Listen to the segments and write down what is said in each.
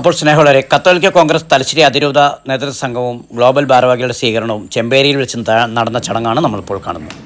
അപ്പോൾ സ്നേഹമുള്ളവരെ കത്തോലിക്ക കോൺഗ്രസ് തലശ്ശേരി അതിരൂപത നേതൃത്വ സംഘവും ഗ്ലോബൽ ഭാരവാഹികളുടെ സ്വീകരണവും ചെമ്പേരിയിൽ വെച്ച് നടന്ന ചടങ്ങാണ് നമ്മളിപ്പോൾ കാണുന്നത്.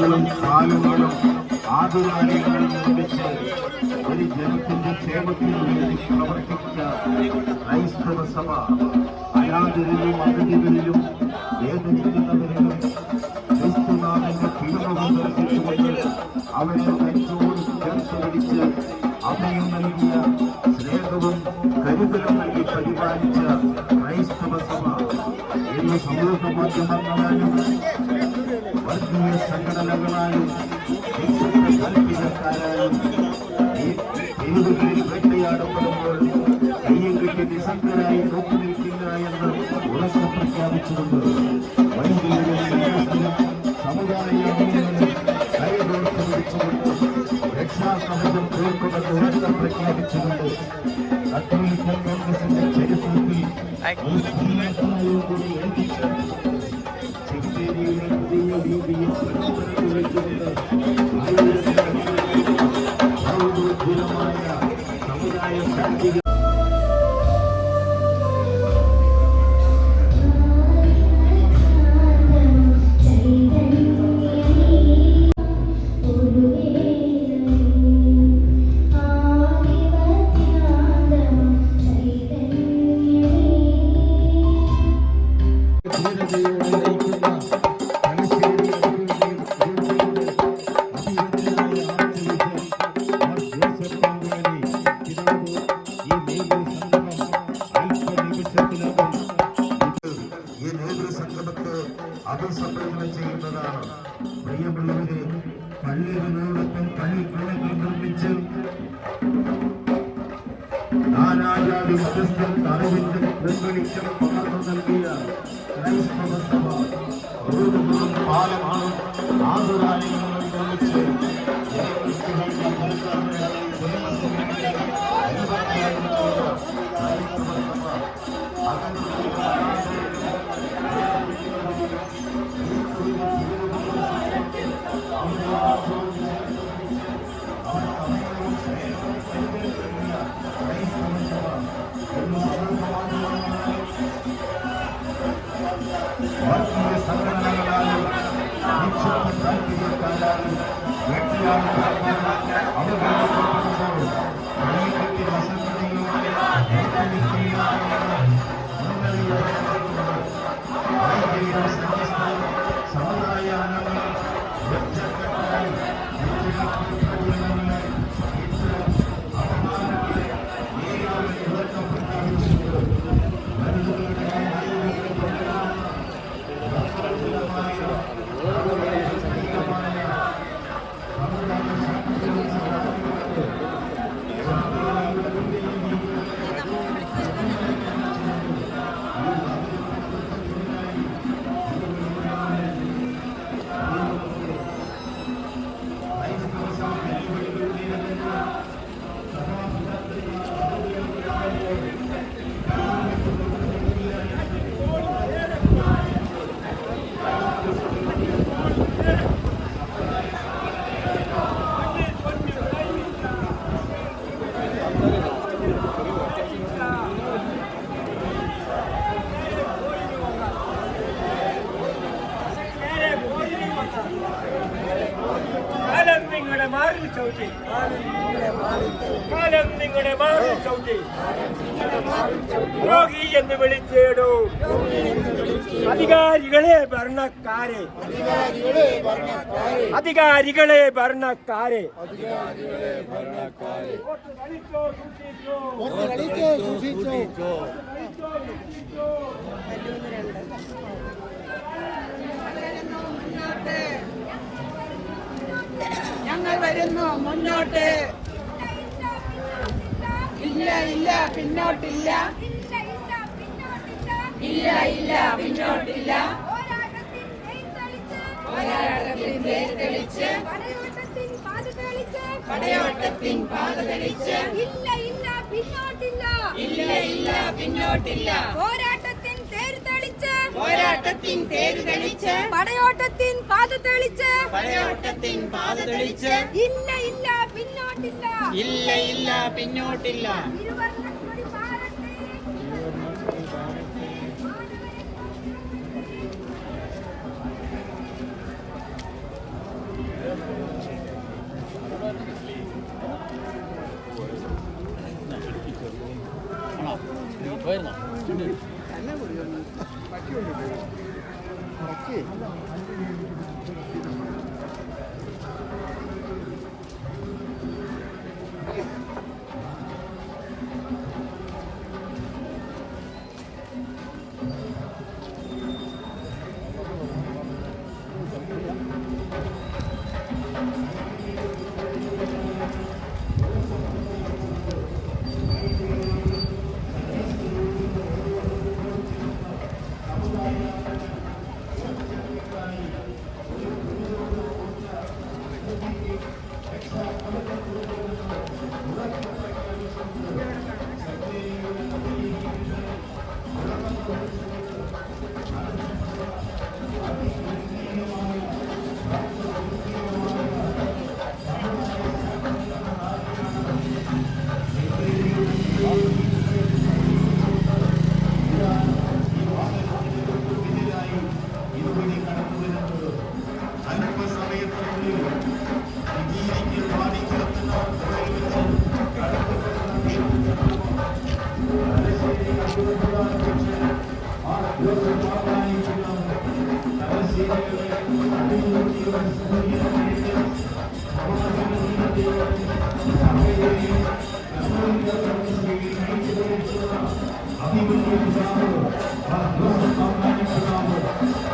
റോഡുകളും കാലുകളും ആതുരാലയങ്ങളും നിർമ്മിച്ച് ഒരു ജനത്തിന്റെ ക്ഷേമത്തിന് വേണ്ടി പ്രവർത്തിച്ച ക്രൈസ്തവ സഭ അനാഥരിലും അതിഥികളിലും വേദനിക്കുന്നവരിലും ക്രിസ്തുനാഥന്റെ ദർശിച്ചുകൊണ്ട് അവരെ നെഞ്ചോട് ചേർത്ത് പിടിച്ച് അഭയം നൽകിയ സ്നേഹവും കരുതലും നൽകി പരിപാലിച്ച ക്രൈസ്തവ സഭ ഇന്ന് സമൂഹ മാധ്യമങ്ങളാലും വർഗീയ സംഘടനകളാലും ദേശത്തെ താല്പര്യക്കാരാലും തെരുവുകളിൽ വേട്ടയാടപ്പെടുമ്പോൾ കയ്യും കെട്ടി നിസ്സംഗരായി നോക്കി നിൽക്കില്ല എന്ന് ഉറക്കെ വർഗീയ സംഘടനകളാലും നിക്ഷേപ താല്പര്യക്കാരാലും വേട്ടയാടപ്പെടുമ്പോൾ അവഗണിക്കപ്പെടുമ്പോൾ ഭരണക്കാരെ. ഞങ്ങൾ വരുന്നു മുന്നോട്ട്. ഇല്ല ഇല്ല പിന്നോട്ടില്ല. ഇല്ല ഇല്ല പിന്നോട്ടില്ല. പാത തെളിച്ച് പടയോട്ടത്തിൻ പാത ഇല്ല ഇല്ല പിന്നോട്ടില്ല. ഇല്ല ഇല്ല പിന്നോട്ടില്ല. പോരാട്ടത്തിൻ തേര് തെളിച്ച്. പോരാട്ടത്തിൻ തേര് തെളിച്ച്. പടയോട്ടത്തിൻ പാത തെളിച്ച്. പടയോട്ടത്തിൻ പാത തെളിച്ച്. ഇല്ല ഇല്ല പിന്നോട്ടില്ല. ഇല്ല ഇല്ല പിന്നോട്ടില്ല. ഇരുവർണക്കൊടി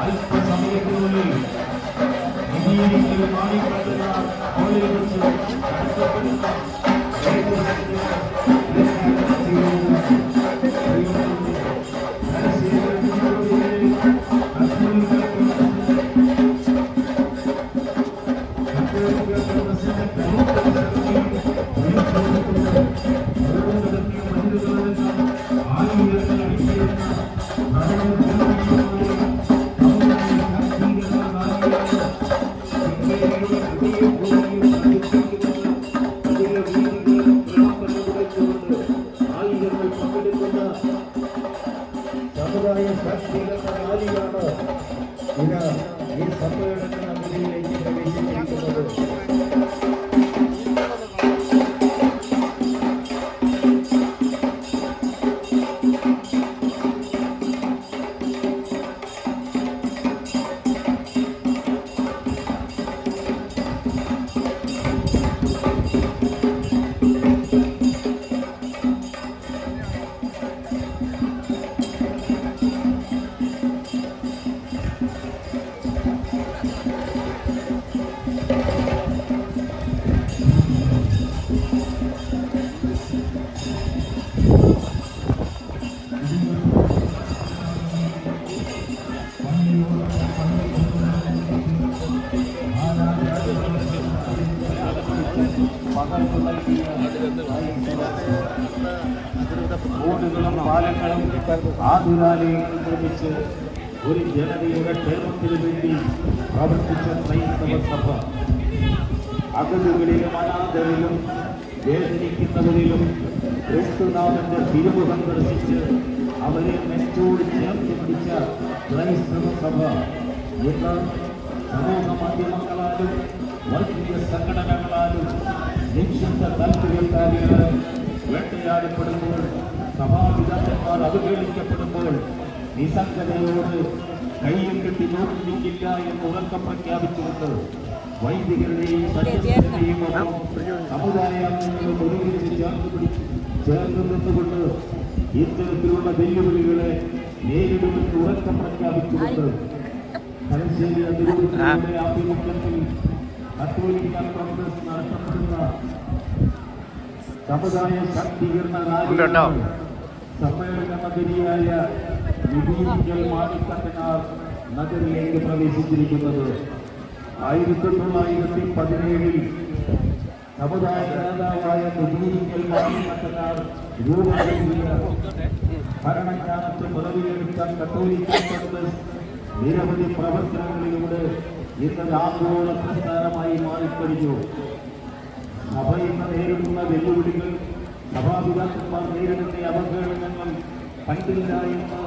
അല്പസമയത്തിനുള്ളിൽ വിജയിക്ക് സമുദായ ശാക്തീകരണ റാലിയാണ് ഇന്ന് ആതുരാലയങ്ങൾ നിർമ്മിച്ച് ഒരു ജനതയുടെ ക്ഷേമത്തിനു വേണ്ടി പ്രവർത്തിച്ച ക്രൈസ്തവ സഭ. അഗതികളിലും അനാഥരിലും വേദനിക്കുന്നവരിലും ക്രിസ്തുനാഥന്റെ തിരുമുഖം ദർശിച്ച് അവരെ നെഞ്ചോട് ചേർത്ത് പിടിച്ച ക്രൈസ്തവ സഭ. ഇന്ന് സമൂഹ മാധ്യമങ്ങളാലും വർഗീയ സംഘടനകളാലും നിക്ഷിപ്ത താല്പര്യക്കാരികളെ വേട്ടയാടപ്പെടുമ്പോൾ സഭാപിതാക്കന്മാർ അവഹേളിക്കപ്പെടുമ്പോൾ നിസ്സംഗതയോട് കയ്യിൽ കെട്ടി നോക്കിയിരിക്കില്ല എന്ന് ഉറക്കം പ്രഖ്യാപിച്ചുകൊണ്ട് വൈദികരുടെയും സന്യസ്തരുടെയും ഒപ്പം സമുദായാംഗങ്ങളും ഒരുമിച്ച് ചേർന്ന് പിടിച്ച് ചേർന്ന് നിന്നുകൊണ്ട് ഇത്തരത്തിലുള്ള വെല്ലുവിളികളെ നേരിടുമെന്ന് ഉറക്കം പ്രഖ്യാപിച്ചുകൊണ്ട് തലശ്ശേരി അതിരൂപതയുടെ ആഭിമുഖ്യത്തിൽ കത്തോലിക്ക കോൺഗ്രസ് നടത്തപ്പെടുന്ന സമുദായ ശാക്തീകരണ റാലിയാണ് സമ്മേളന നഗരിയായ വിഭീതിക്കൽ മാണിക്കട്ടനാർ നഗരിലേക്ക് പ്രവേശിച്ചിരിക്കുന്നത് ആയിരത്തി തൊള്ളായിരത്തി പതിനേഴിൽ സമുദായ നേതാവായ വിഭീതിക്കൽ മാണിക്കട്ടനാർ രൂപം നൽകിയ ഭരണജ്ഞാനത്തെ പദവിയെടുത്ത കത്തോലിക്ക കോൺഗ്രസ് നിരവധി പ്രവർത്തനങ്ങളിലൂടെ ഇന്ന് ആഗോള പ്രസ്ഥാനമായി മാറിക്കഴിഞ്ഞു. സഭ ഇന്ന് നേരിടുന്ന വെല്ലുവിളികൾ സഭാപിതാക്കന്മാർ നേരിടുന്ന അപകടങ്ങൾ കണ്ടില്ല എന്ന്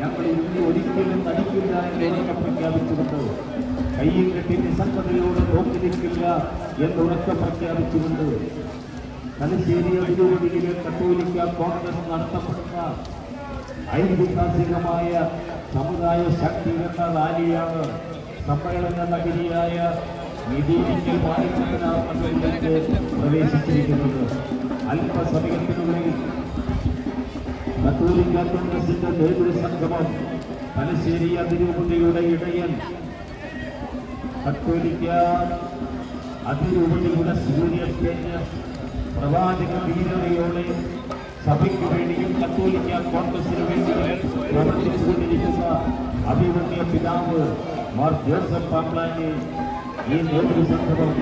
ഞങ്ങൾ ഇന്ന് ഒരിക്കലും നടിക്കില്ല എന്ന് പ്രഖ്യാപിച്ചുകൊണ്ട് കയ്യിൽ കെട്ടി നിസ്സംഗതയോടെ നോക്കി എന്നുറക്കെ പ്രഖ്യാപിച്ചുകൊണ്ട് തലശ്ശേരി അതിരൂപതയിലെ കത്തോലിക്ക കോൺഗ്രസ് നടത്തപ്പെടുന്ന ഐതിഹാസികമായ സമുദായ ശാക്തീകരണ റാലിയാണ് സമ്മേളന നഗരിയായ നിധി പ്രവേശിച്ചിരിക്കുന്നത് അല്പസമയത്തിനുള്ളിൽ കത്തോലിക്ക കോൺഗ്രസിന്റെ നേതൃസംഗമം തലശ്ശേരി അതിരൂപതയുടെ ഇടയൻ. കത്തോലിക്ക അതിരൂപതയുടെ സൂര്യത്തേജ പ്രവാചക വീരതയോടെ സഭയ്ക്ക് വേണ്ടിയും കത്തോലിക്ക കോൺഗ്രസിന് വേണ്ടിയും പ്രവർത്തിച്ചുകൊണ്ടിരിക്കുന്ന അഭിമന്യ പിതാവ് മാർ ജോസഫ് പാമ്പ്ലാനെ ഈ നേതൃസംഗമം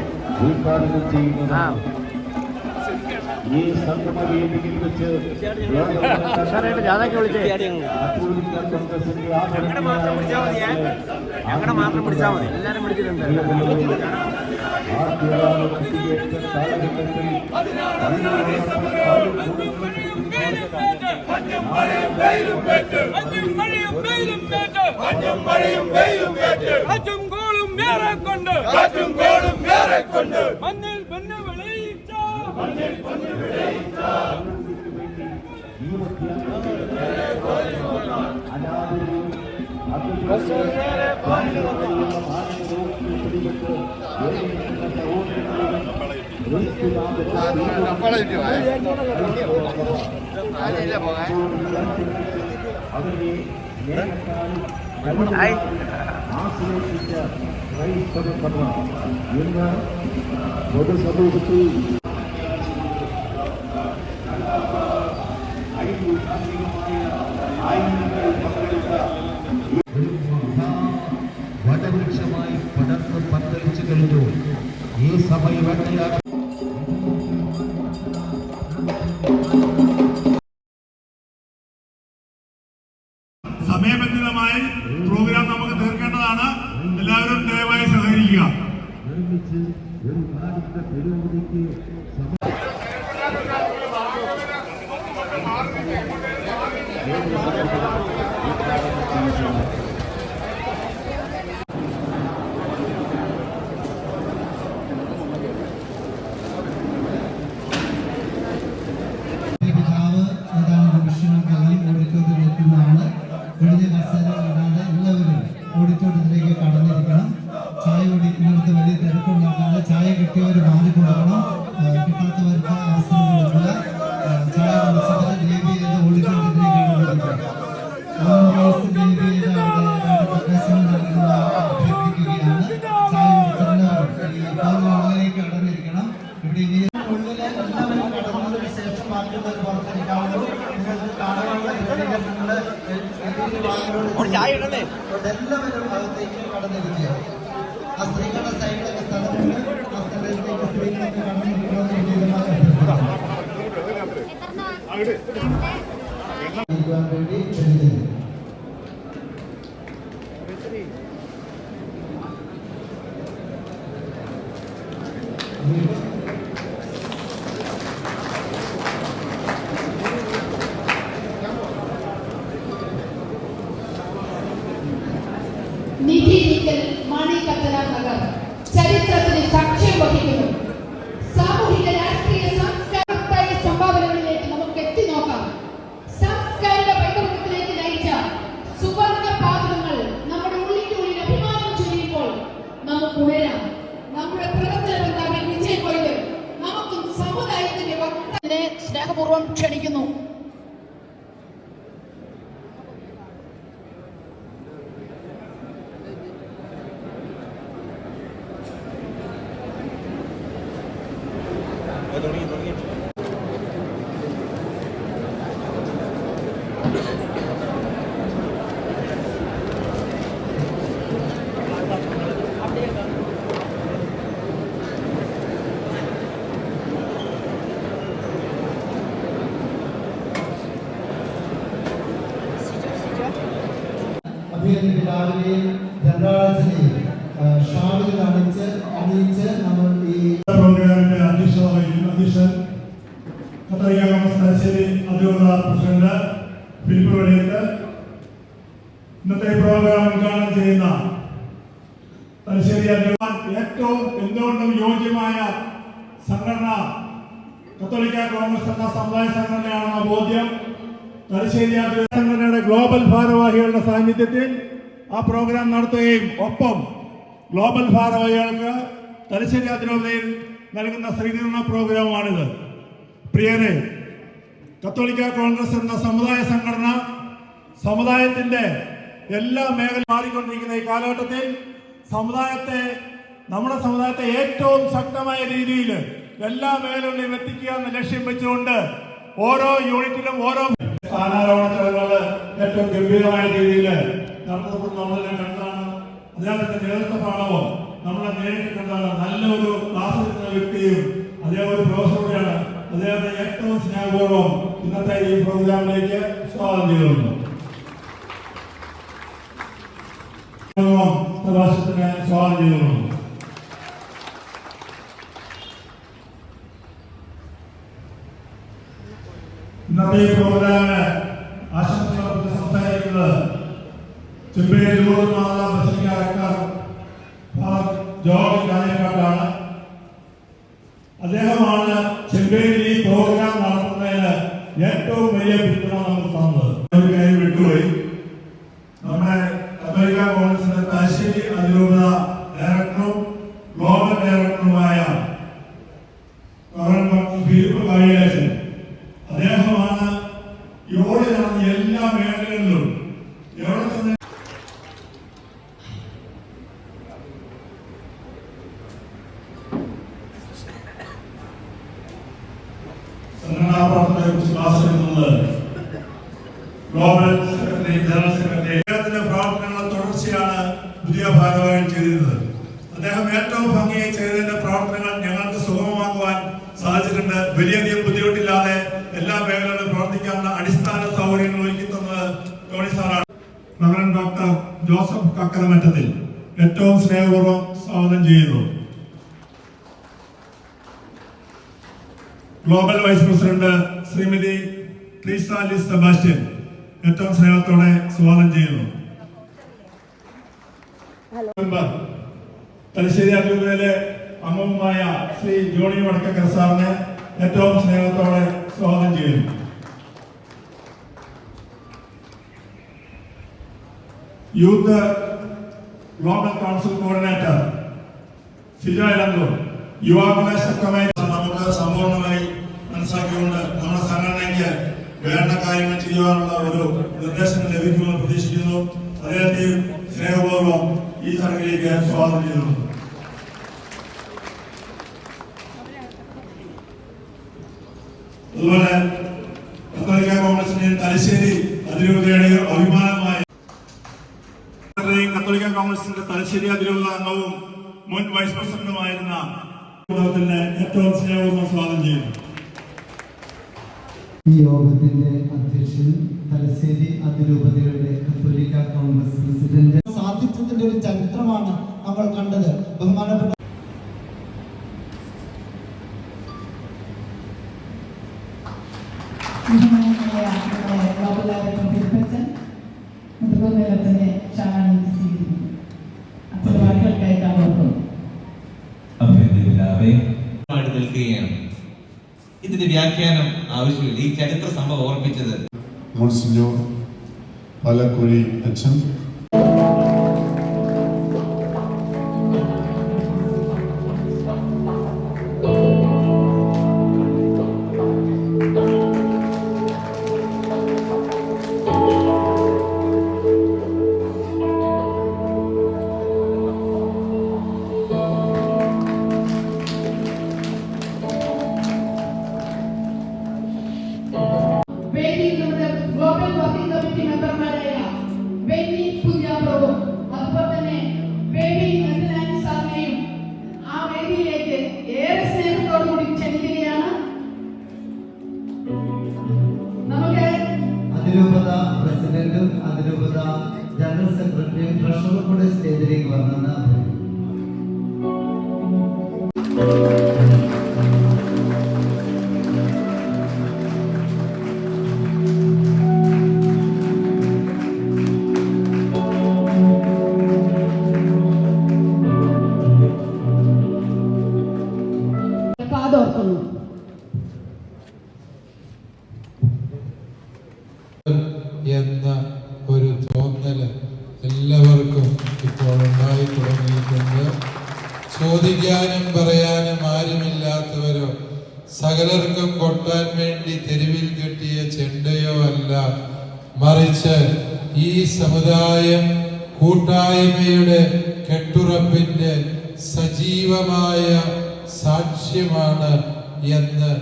ഉദ്ഘാടനം ചെയ്യുന്നതാണ്. ഈ സംഗമ വേദിയിൽ വെച്ച് ഞങ്ങളുടെ മാത്രം പിടിച്ചാൽ മതി എല്ലാരും പിടിച്ചിട്ടുണ്ട്. കാറ്റും കോളും വേറെ കൊണ്ട്. കാറ്റും ആശ്രയിച്ച ക്രൈസ്തവ സഭ ഇന്ന് പൊതുസമൂഹത്തിൽ വടവൃക്ഷമായി പടർന്ന് പന്തലിച്ചു കഴിഞ്ഞു. ഈ സമയം വേട്ടയാടി. സമയബന്ധിതമായി പ്രോഗ്രാം നമുക്ക് തീർക്കേണ്ടതാണ്. എല്ലാവരും ദയവായി സഹകരിക്കുക. ഒരു നാടിന്റെ പുരോഗതിക്ക് ഇവിടെ ഇനി ഉള്ളിലെ എല്ലാവരും കടന്നതിന് ശേഷം ബാക്കിയുള്ളവർ പുറത്തിരിക്കാവുള്ളൂ. നിങ്ങൾക്ക് കാണാനുള്ള ക്രമീകരണങ്ങൾ എല്ലാവരും അകത്തേക്ക് കടന്നിരിക്കുക. ആ സ്ത്രീകളുടെ സൈഡിലൊക്കെ സ്ഥലമുണ്ട്. ആ സ്ഥലത്തേക്ക് സ്ത്രീകളൊക്കെ വിനീതമായി അഭ്യർത്ഥിക്കുന്നു വേണ്ടി ഒടുവിൽ രാവിലെയും രണ്ടാഴ്ചയിലെയും ഷാളുകൾ അണിച്ച് അണിയിച്ച് നമ്മൾ ഈ പ്രോഗ്രാമിന്റെ അധ്യക്ഷത വഹിക്കും അധ്യക്ഷൻ തലശ്ശേരി അതിരൂപത പ്രസിഡന്റ് ഫിലിപ്പ് വെളിയത്ത് ഇന്നത്തെ പ്രോഗ്രാം ഉദ്ഘാടനം ചെയ്യുന്ന തലശ്ശേരി അതിരൂപത ഏറ്റവും എന്തുകൊണ്ടും യോജ്യമായ സംഘടന കത്തോലിക്ക കോൺഗ്രസ് എന്ന സമുദായ സംഘടനയാണെന്ന ബോധ്യം തലശ്ശേരി സംഘടനയുടെ ഗ്ലോബൽ ഭാരവാഹികളുടെ സാന്നിധ്യത്തിൽ ആ പ്രോഗ്രാം നടത്തുകയും ഒപ്പം ഗ്ലോബൽ ഭാരവാഹികൾക്ക് തലശ്ശേരി അതിരൂപതയിൽ നൽകുന്ന സ്വീകരണ പ്രോഗ്രാമാണിത്. പ്രിയരെ കത്തോലിക്ക കോൺഗ്രസ് എന്ന സമുദായ സംഘടന സമുദായത്തിന്റെ എല്ലാ മേഖല മാറിക്കൊണ്ടിരിക്കുന്ന ഈ കാലഘട്ടത്തിൽ സമുദായത്തെ നമ്മുടെ സമുദായത്തെ ഏറ്റവും ശക്തമായ രീതിയിൽ എല്ലാ മേഖലകളിലും എത്തിക്കുക എന്ന ലക്ഷ്യം വെച്ചുകൊണ്ട് ഓരോ യൂണിറ്റിലും ഓരോ സ്ഥാനാരോഹണ ചടങ്ങുകൾ ഏറ്റവും ഗംഭീരമായ രീതിയിൽ നടത്തപ്പെടുന്ന നമ്മളെല്ലാം കണ്ടതാണ്. അദ്ദേഹത്തിന്റെ നേതൃത്വ പാഠവും നമ്മളെ നേരിട്ട് കണ്ടാണ് നല്ലൊരു ക്ലാസ് എടുക്കുന്ന വ്യക്തിയും അദ്ദേഹം ഒരു പ്രൊഫസർ അദ്ദേഹത്തെ ഏറ്റവും സ്നേഹപൂർവം ഇന്നത്തെ ഈ പ്രോഗ്രാമിലേക്ക് സ്വാഗതം ചെയ്തിരുന്നു സ്വാഗതം ചെയ്തിരുന്നു ഇന്നത്തെ ഈ പ്രോഗ്രാമിന് জীবন মালা বসিয়া রাখা ভাগ জয় ജോസഫ് ഏറ്റവും സ്നേഹപൂർവം സ്വാഗതം ചെയ്യുന്നു. Global vice president Shrimati Treesa Sebastian ഏറ്റവും സ്നേഹത്തോടെ സ്വാഗതം ചെയ്യുന്നു. മെമ്പർ തലശ്ശേരി അതിരൂപതയിലെ അംഗവുമായ ശ്രീ ജോണി വടക്കക്കര സാറിനെ ഏറ്റവും സ്നേഹത്തോടെ സ്വാഗതം ചെയ്യുന്നു. Youth global council coordinator Sijo Elanthoor യുവാക്കളെ ശക്തമായി നമുക്ക് സമ്പൂർണമായി മനസ്സിലാക്കിക്കൊണ്ട് നമ്മുടെ സംഘടനയ്ക്ക് വേണ്ട കാര്യങ്ങൾ ചെയ്യുവാനുള്ള ഒരു നിർദ്ദേശം ലഭിക്കുമെന്ന് പ്രതീക്ഷിക്കുന്നു. അദ്ദേഹത്തെയും സ്നേഹപൂർവം ഈ ചടങ്ങിലേക്ക് സ്വാഗതം ചെയ്യുന്നു. അതുപോലെ കത്തോലിക്ക കോൺഗ്രസിന്റെയും തലശ്ശേരി അതിരൂപതയുടെയും അഭിമാന കോൺഗ്രസിന്റെ തലശ്ശേരി അതിരൂപത അംഗവും മുൻ വൈസ് പ്രസിഡന്റുമായിരുന്ന ഏറ്റവും സ്നേഹപൂർവം സ്വാഗതം ചെയ്യുന്നു. ഈ യോഗത്തിന്റെ അധ്യക്ഷൻ തലശ്ശേരി അതിരൂപതയുടെ കത്തോലിക്ക കോൺഗ്രസ് പ്രസിഡന്റ്. സാധിച്ചതിന്റെ ഒരു ചരിത്രമാണ് നമ്മൾ കണ്ടത്. ബഹുമാനപ്പെട്ട അഭ്യന്തരമില്ലാതെ നിൽക്കുകയാണ്. ഇതിന്റെ വ്യാഖ്യാനം ആവശ്യമില്ല. ഈ ചരിത്ര സംഭവം ഓർമ്മിച്ചത് മോൺസിഞ്ഞോർ പാലക്കുഴി അച്ഛൻ അതിരൂപത പ്രസിഡന്റും അതിരൂപത ജനറൽ സെക്രട്ടറിയും ട്രഷററും കൂടെ സ്റ്റേജിലേക്ക് വന്നെന്ന് ഈ സമുദായം കൂട്ടായ്മയുടെ കെട്ടുറപ്പിന്റെ സജീവമായ സാക്ഷ്യമാണ് എന്ന്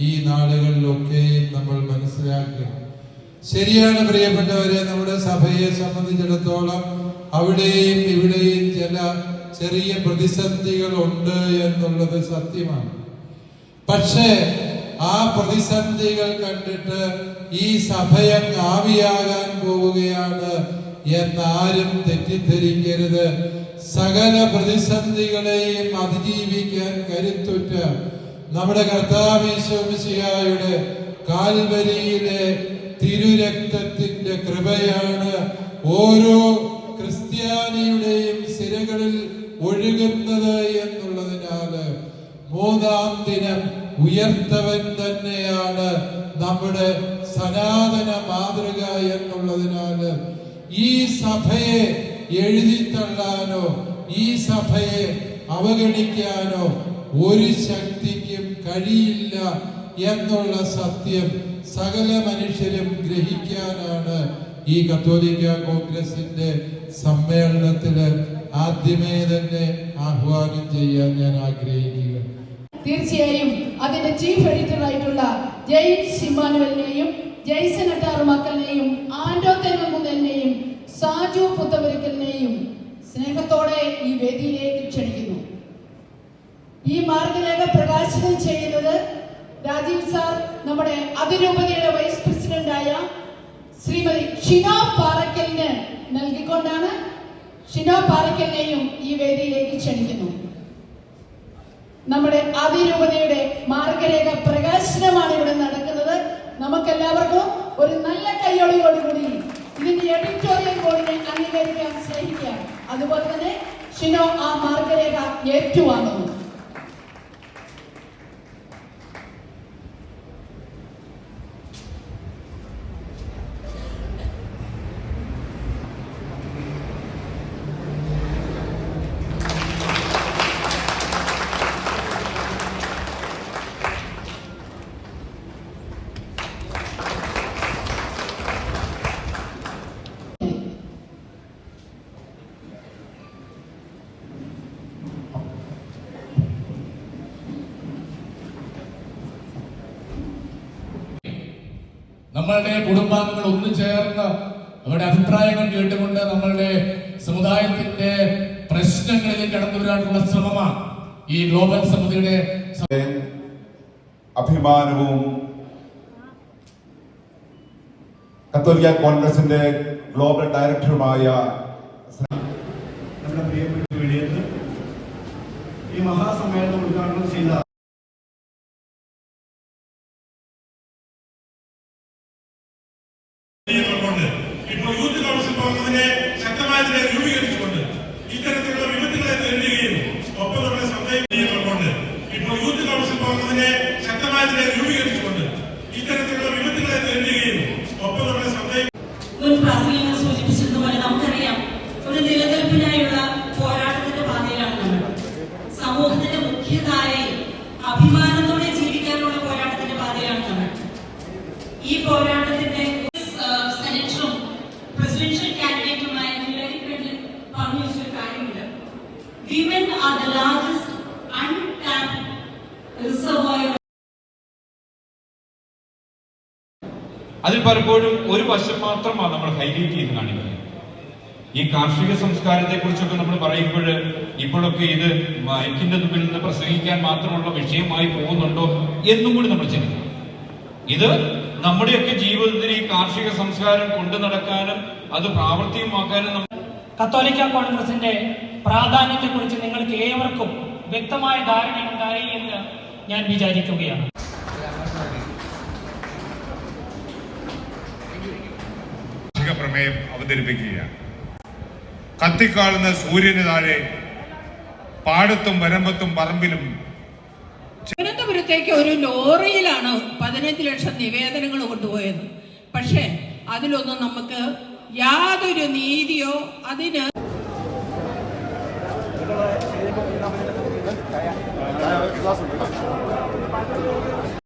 ഈ നാടുകളിലൊക്കെയും നമ്മൾ മനസ്സിലാക്കി ശരിയാണ് പ്രിയപ്പെട്ടവരെ നമ്മുടെ സഭയെ സംബന്ധിച്ചിടത്തോളം അവിടെയും ഇവിടെയും ചില ചെറിയ പ്രതിസന്ധികൾ ഉണ്ട് എന്നുള്ളത് സത്യമാണ്. പക്ഷേ ആ പ്രതിസന്ധികൾ കണ്ടിട്ട് ഈ സഭയങ്ങ് ആവിയാകാൻ പോവുകയാണ് എന്നാരും തെറ്റിദ്ധരിക്കരുത്. സകല പ്രതിസന്ധികളെയും അതിജീവിക്കാൻ കരുത്തുറ്റ നമ്മുടെ കർത്താവിശ്വമിശിഹായുടെ കാൽവരിയിലെ തിരുരക്തത്തിന്റെ കൃപയാണ് ഓരോ ക്രിസ്ത്യാനിയുടെയും സിരകളിൽ ഒഴുകുന്നത് എന്നുള്ളതിനാല് മൂന്നാം ദിനം ഉയർത്തവൻ തന്നെയാണ് നമ്മുടെ സനാതന മാതൃക എന്നുള്ളതിനാൽ ഈ സഭയെ എഴുതിത്തള്ളാനോ ഈ സഭയെ അവഗണിക്കാനോ ഒരു ശക്തിക്കും കഴിയില്ല എന്നുള്ള സത്യം സകല മനുഷ്യരും ഗ്രഹിക്കാനാണ് ഈ കത്തോലിക്ക കോൺഗ്രസിന്റെ സമ്മേളനത്തിൽ ആദ്യമേ തന്നെ ആഹ്വാനം ചെയ്യാൻ ഞാൻ ആഗ്രഹിക്കുക തീർച്ചയായും അതിന്റെ ചീഫ് എഡിറ്റർ ആയിട്ടുള്ള ജെയിംസ് സിമാനുവലിനെയും ജെയ്സൺ അട്ടാറുമക്കലിനെയും ആൻഡോ തെങ്ങുന്നതിനെയും സാജു പുത്തപുരക്കലിനെയും സ്നേഹത്തോടെ ഈ വേദിയിലേക്ക് ക്ഷണിക്കുന്നു. ഈ മാർഗരേഖ പ്രകാശനം ചെയ്യുന്നത് രാജീവ് സാർ നമ്മുടെ അതിരൂപതയുടെ വൈസ് പ്രസിഡന്റായ ശ്രീമതി ഷിനോ പാറക്കലിന് നൽകിക്കൊണ്ടാണ് ഷിനോ പാറക്കലിനെയും ഈ വേദിയിലേക്ക് ക്ഷണിക്കുന്നു. നമ്മുടെ അതിരൂപതയുടെ മാർഗരേഖ പ്രകാശനമാണ് ഇവിടെ നടക്കുന്നത്. നമുക്കെല്ലാവർക്കും ഒരു നല്ല കയ്യൊളിയോടുകൂടി ഇതിന്റെ എഡിറ്റോറിയൽ ബോർഡിനെ അംഗീകരിക്കാൻ സ്നേഹിക്കാം. അതുപോലെ തന്നെ ഷിനോ ആ മാർഗരേഖ ഏറ്റുവാങ്ങുന്നു. നമ്മളുടെ കുടുംബാംഗങ്ങൾ ഒന്നു ചേർന്ന് അവരുടെ അഭിപ്രായങ്ങൾ കേട്ടുകൊണ്ട് നമ്മളുടെ സമുദായത്തിന്റെ പ്രശ്നങ്ങളിൽ കടന്നു വരാനുള്ള ശ്രമമാണ് ഈ ഗ്ലോബൽ സമിതിയുടെ അഭിമാനവും കത്തോലിക്ക കോൺഗ്രസിന്റെ ഗ്ലോബൽ ഡയറക്ടറുമായ നമ്മുടെ പ്രിയപ്പെട്ട ഈ മഹാസമ്മേളനം ഉദ്ഘാടനം ചെയ്ത കൊണ്ട് ഇപ്പോൾ യൂത്ത് കൗൺസിൽ പോകുന്നതിനെ നിലയിൽ രൂപീകരിച്ചുകൊണ്ട് ഇത്തരത്തിലുള്ള വിപത്തുകളെ നേരിടുകയും ഒപ്പം നമ്മുടെ സമുദായം കൊണ്ട് ഇപ്പോൾ യൂത്ത് കൗൺസിൽ പോകുന്നതിനെ ശക്തമായ നിലയിൽ രൂപീകരിച്ചുകൊണ്ട് ഇത്തരത്തിലുള്ള വിപത്തുകളെ നേരിടുകയും ഒപ്പം നമ്മുടെ സമുദായം അതിൽ പലപ്പോഴും ഒരു വശം മാത്രമാണ് നമ്മൾ ഹൈലൈറ്റ് ചെയ്ത് കാണിക്കുന്നത്. ഈ കാർഷിക സംസ്കാരത്തെ കുറിച്ചൊക്കെ നമ്മൾ പറയുമ്പോൾ ഇപ്പോഴൊക്കെ ഇത് മയക്കിന്റെ മുമ്പിൽ നിന്ന് പ്രസംഗിക്കാൻ മാത്രമുള്ള വിഷയമായി പോകുന്നുണ്ടോ എന്നും കൂടി നമ്മൾ ചിന്തിക്കണം. ഇത് നമ്മുടെയൊക്കെ ജീവിതത്തിൽ ഈ കാർഷിക സംസ്കാരം കൊണ്ടു നടക്കാനും അത് പ്രാവർത്തികമാക്കാനും കത്തോലിക്ക കോൺഗ്രസിന്റെ പ്രാധാന്യത്തെക്കുറിച്ച് നിങ്ങൾക്ക് ഏവർക്കും വ്യക്തമായ ധാരണയുണ്ടായി എന്ന് ഞാൻ വിചാരിക്കുകയാണ്. പ്രമേയം അവതരിപ്പിക്കുകയാണ്. കത്തിക്കാളുന്ന സൂര്യന് താഴെ പാടത്തും വരമ്പത്തും പറമ്പിലും തിരുവനന്തപുരത്തേക്ക് ഒരു ലോറിയിലാണ് പതിനഞ്ച് ലക്ഷം നിവേദനങ്ങൾ കൊണ്ടുപോയത്. പക്ഷേ അതിലൊന്നും നമുക്ക് യാതൊരു നീതിയോ അതിന് ആ